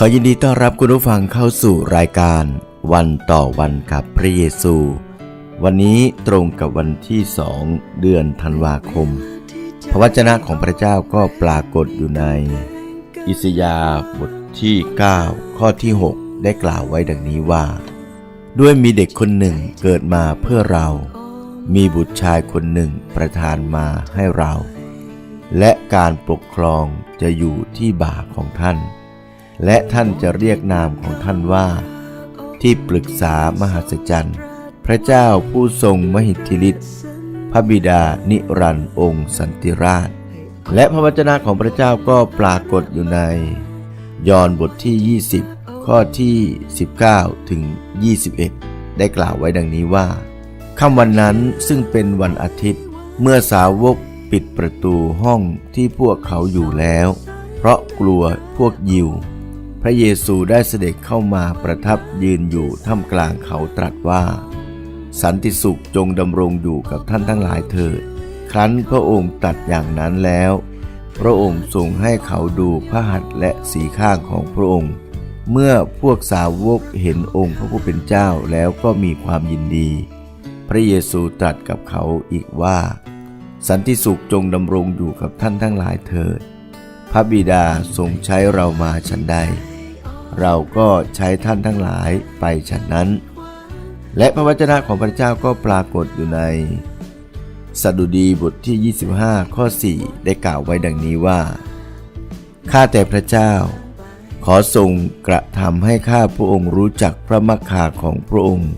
ขอยินดีต้อนรับคุณผู้ฟังเข้าสู่รายการ วันต่อวันกับพระเยซู วันนี้ตรงกับวันที่สองเดือนธันวาคม พระวจนะของพระเจ้าก็ปรากฏอยู่ใน อิสยาบทที่ 9 ข้อที่ 6 ได้กล่าวไว้ดังนี้ว่า ด้วยมีเด็กคนหนึ่งเกิดมาเพื่อเรา มีบุตรชายคนหนึ่งประทานมาให้เรา และการปกครองจะอยู่ที่บ่าของท่าน และท่านจะเรียกนามของท่านว่า ที่ปรึกษามหัศจรรย์ พระเจ้าผู้ทรงมหิทธิฤทธิ์พระบิดานิรันดร์องค์สันติราช และพระวจนะของพระเจ้าก็ปรากฏอยู่ใน ยอห์นบทที่ 20 ข้อที่ 19 ถึง 21 ได้กล่าวไว้ดังนี้ว่าค่ำวันนั้นซึ่งเป็นวันอาทิตย์ เมื่อสาวกปิดประตูห้องที่พวกเขาอยู่แล้ว เพราะกลัวพวกยิว พระเยซูได้เสด็จเข้ามาประทับยืนอยู่ท่ามกลางเขาตรัสว่า สันติสุขจงดำรงอยู่กับท่านทั้งหลายเถิด ครั้นพระองค์ตัดอย่างนั้นแล้ว พระองค์ทรงให้เขาดูพระหัตถ์และสีข้างของพระองค์ เมื่อพวกสาวกเห็นองค์พระผู้เป็นเจ้าแล้วก็มีความยินดี พระเยซูตรัสกับเขาอีกว่า สันติสุขจงดำรงอยู่กับท่านทั้งหลายเถิดพระบิดาทรงใช้เรามาฉันใด เราก็ใช้ท่านทั้งหลายไปฉันนั้น และพระวจนะของพระเจ้าก็ปรากฏอยู่ในสดุดีบทที่ 25 ข้อ 4 ได้กล่าวไว้ดังนี้ว่า ข้าแต่พระเจ้า ขอทรงกระทำให้ข้าพระองค์รู้จักพระมักคาของพระองค์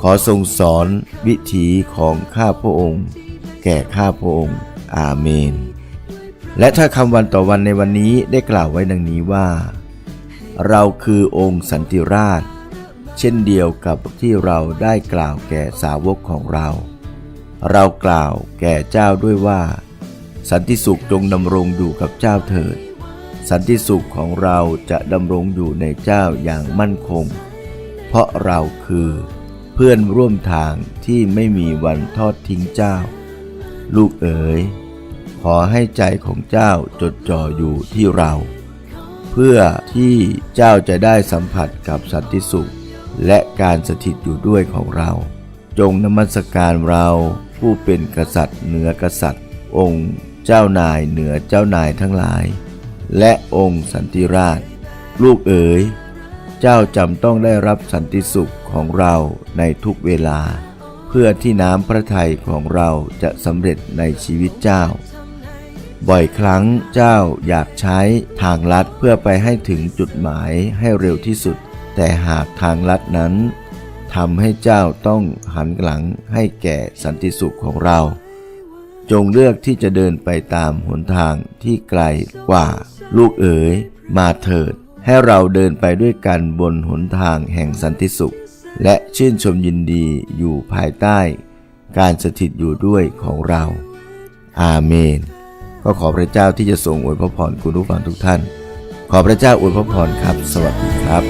ขอทรงสอนวิถีของข้าพระองค์ แก่ข้าพระองค์ อาเมน และถ้าคำวันต่อวันในวันนี้ได้กล่าวไว้ดังนี้ว่า เราคือองค์สันติราช เช่นเดียวกับที่เราได้กล่าวแก่สาวกของเรา เรากล่าวแก่เจ้าด้วยว่า สันติสุขจงดำรงอยู่กับเจ้าเถิด สันติสุขของเราจะดำรงอยู่ในเจ้าอย่างมั่นคง เพราะเราคือเพื่อนร่วมทางที่ไม่มีวันทอดทิ้งเจ้า ลูกเอ๋ยขอให้ใจของเจ้าจดจ่ออยู่ที่เรา เพื่อที่เจ้าจะได้สัมผัสกับสันติสุข และการสถิตอยู่ด้วยของเรา จงนมัสการเราผู้เป็นกษัตริย์เหนือกษัตริย์ องค์เจ้านายเหนือเจ้านายทั้งหลาย และองค์สันติราช ลูกเอ๋ย เจ้าจำต้องได้รับสันติสุขของเราในทุกเวลา เพื่อที่น้ำพระทัยของเราจะสำเร็จในชีวิตเจ้า บ่อยครั้งเจ้าอยากใช้ทางลัดเพื่อไปให้ถึงจุดหมายให้เร็วที่สุด แต่หากทางลัดนั้นทำให้เจ้าต้องหันหลังให้แก่สันติสุขของเรา จงเลือกที่จะเดินไปตามหนทางที่ไกลกว่า ลูกเอ๋ย มาเถิด ให้เราเดินไปด้วยกันบนหนทางแห่งสันติสุข และชื่นชมยินดีอยู่ภายใต้ การสถิตอยู่ด้วยของเรา อาเมน ก็ขอพระเจ้าที่จะส่งอวยพระพรคุณผู้ฟังทุกท่าน ขอพระเจ้าอวยพระพรครับ สวัสดีครับ